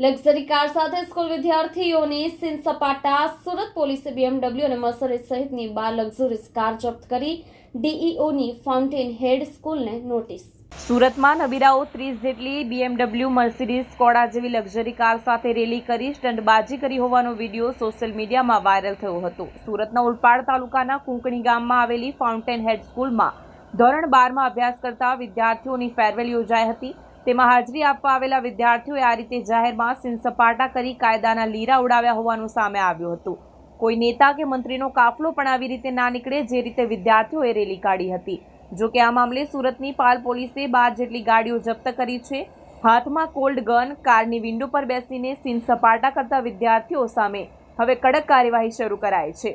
Luxury car સાથે school વિદ્યાર્થીઓની scene સપાટા સુરત પોલીસે બીએમડબલ્યુ અને મર્સરીઝ સહિતની બાર લક્ઝરીઝ કાર જપ્ત કરી ડીઈઓની ફાઉન્ટેન હેડ સ્કૂલને નોટિસ. સુરતમાં નબીરાઓ ત્રીસ જેટલી બીએમડબલ્યુ મર્સિડીઝ સ્કોડા જેવી લક્ઝરી કાર સાથે રેલી કરી સ્ટંટબાજી કરી હોવાનો વીડિયો સોશિયલ મીડિયામાં વાયરલ થયો હતો. સુરતના ઉલપાડ તાલુકાના કુંકણી ગામમાં આવેલી ફાઉન્ટેન હેડ સ્કૂલમાં ધોરણ બારમાં અભ્યાસ કરતા વિદ્યાર્થીઓની ફેરવેલ યોજાઈ હતી. તેમાં હાજરી આપવા આવેલા વિદ્યાર્થીઓએ આ રીતે જાહેરમાં સિંસપાટા કરી કાયદાના લીરા ઉડાવ્યા હોવાનું સામે આવ્યું હતું. કોઈ નેતા કે મંત્રીનો કાફલો પણ આવી રીતે ના નીકળે જે રીતે વિદ્યાર્થીઓએ રેલી કાઢી હતી. જો કે આ મામલે સુરતની પાલ પોલીસે બાર જેટલી ગાડીઓ જપ્ત કરી છે. હાથમાં કોલ્ડ ગન, કારની વિન્ડો પર બેસીને સીન કરતા વિદ્યાર્થીઓ સામે હવે કડક કાર્યવાહી શરૂ કરાઈ છે.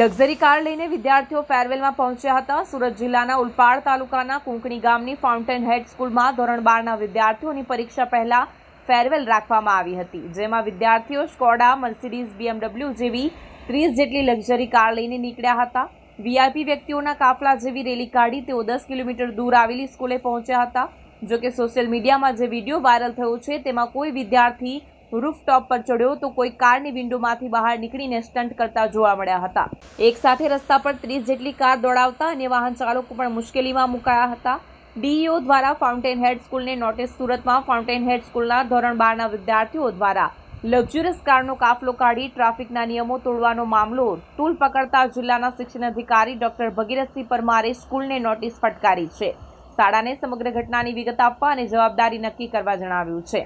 લક્ઝરી કાર લઈને વિદ્યાર્થીઓ ફેરવેલમાં પહોંચ્યા હતા. સુરત જિલ્લાના ઉલપાડ તાલુકાના કુંકણી ગામની ફાઉન્ટેન હેડ સ્કૂલમાં ધોરણ બારના વિદ્યાર્થીઓની પરીક્ષા પહેલા ફેરવેલ રાખવામાં આવી હતી, જેમાં વિદ્યાર્થીઓ સ્કોડા, મર્સિડીઝ, બીએમડબલ્યુ જેવી ત્રીસ જેટલી લક્ઝરી કાર લઈને નીકળ્યા હતા. વીઆઈપી વ્યક્તિઓના કાફલા જેવી રેલી કાઢી તેઓ દસ કિલોમીટર દૂર આવેલી સ્કૂલે પહોંચ્યા હતા. જો કે સોશિયલ મીડિયામાં જે વીડિયો વાયરલ થયો છે, તેમાં કોઈ વિદ્યાર્થી રૂફટોપ પર ચડ્યો તો કોઈ કારની વિન્ડોમાંથી બહાર નીકળીને સ્ટન્ટ કરતા જોવા મળ્યા હતા. એક સાથે રસ્તા પર ત્રીસ જેટલી કાર દોડાવતા અને વાહન ચાલકો પણ મુશ્કેલીમાં મુકાયા હતા. ડીઈઓ દ્વારા ફાઉન્ટેન હેડ સ્કૂલને નોટિસ સુરતમાં ફાઉન્ટેન હેડ સ્કૂલના ધોરણ બારના વિદ્યાર્થીઓ દ્વારા લક્ઝુરિયસ કારનો કાફલો કાઢી ટ્રાફિકના નિયમો તોડવાનો મામલો ટૂલ પકડતા જિલ્લાના શિક્ષણ અધિકારી ડોક્ટર ભગીરથસિંહ પરમારે સ્કૂલને નોટિસ ફટકારી છે. શાળાને સમગ્ર ઘટનાની વિગત આપવા અને જવાબદારી નક્કી કરવા જણાવ્યું છે.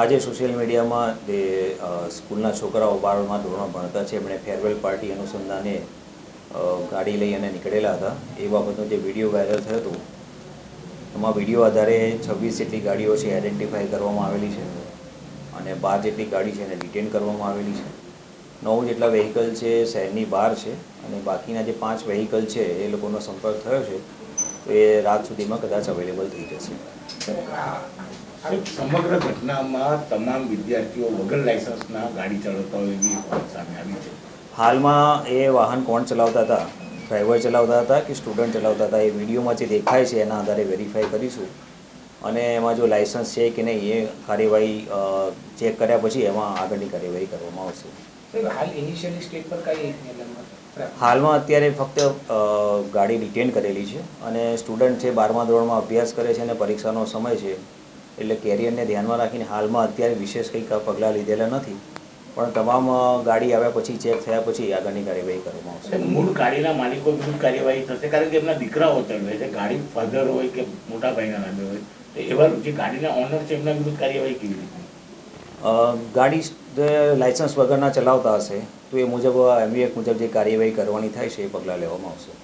આજે સોશિયલ મીડિયામાં જે સ્કૂલના છોકરાઓ બારમાં ધોરણમાં ભણતા છે, એમણે ફેરવેલ પાર્ટી અનુસંધાને ગાડી લઈ અને નીકળેલા હતા. એ બાબતનો જે વીડિયો વાયરલ થયો હતો, એમાં વીડિયો આધારે છવ્વીસ જેટલી ગાડીઓ છે આઈડેન્ટિફાઈ કરવામાં આવેલી છે અને બાર જેટલી ગાડી છે એને ડિટેન કરવામાં આવેલી છે. નવ જેટલા વેહિકલ છે શહેરની બહાર છે અને બાકીના જે પાંચ વેહિકલ છે એ લોકોનો સંપર્ક થયો છે, તો એ રાત સુધીમાં કદાચ અવેલેબલ થઈ જશે. સમગ્ર ઘટનામાં તમામ વિદ્યાર્થીઓ વગર લાયસન્સના ગાડી ચલાવતા હોય એવી વાત સામે આવી છે. હાલમાં એ વાહન કોણ ચલાવતા હતા? ડ્રાઈવર ચલાવતા હતા કે સ્ટુડન્ટ ચલાવતા હતા? એ વિડીયોમાં જે દેખાય છે એના આધારે વેરીફાઈ કરીશું. અને એમાં જો લાયસન્સ છે કે નહીં એ કાર્યવાહી ચેક કર્યા પછી એમાં આગળની કાર્યવાહી કરવામાં આવશે. હાલ ઇનિશિયલી સ્ટેજ પર કઈ હાલમાં અત્યારે ફક્ત ગાડી ડિટેન કરેલી છે અને સ્ટુડન્ટ છે બારમા ધોરણમાં અભ્યાસ કરે છે અને પરીક્ષાનો સમય છે. એટલે કેરિયરને ધ્યાનમાં રાખીને હાલમાં અત્યારે વિશેષ કંઈક પગલાં લીધેલા નથી. પણ તમામ ગાડી આવ્યા પછી ચેક થયા પછી આગળની કાર્યવાહી કરવામાં આવશે. મૂળ ગાડીના માલિકો વિરુદ્ધ કાર્યવાહી થશે કારણ કે એમના દીકરા હોતા હોય છે ગાડી ફાધર હોય કે મોટા ભાઈના નામે હોય તો એવા જે ગાડીના ઓનર છે એમના વિરુદ્ધ કાર્યવાહી કેવી રીતે? ગાડી જે લાયસન્સ વગરના ચલાવતા હશે તો એ મુજબ એમવીએક મુજબ જે કાર્યવાહી કરવાની થાય છે એ પગલાં લેવામાં આવશે.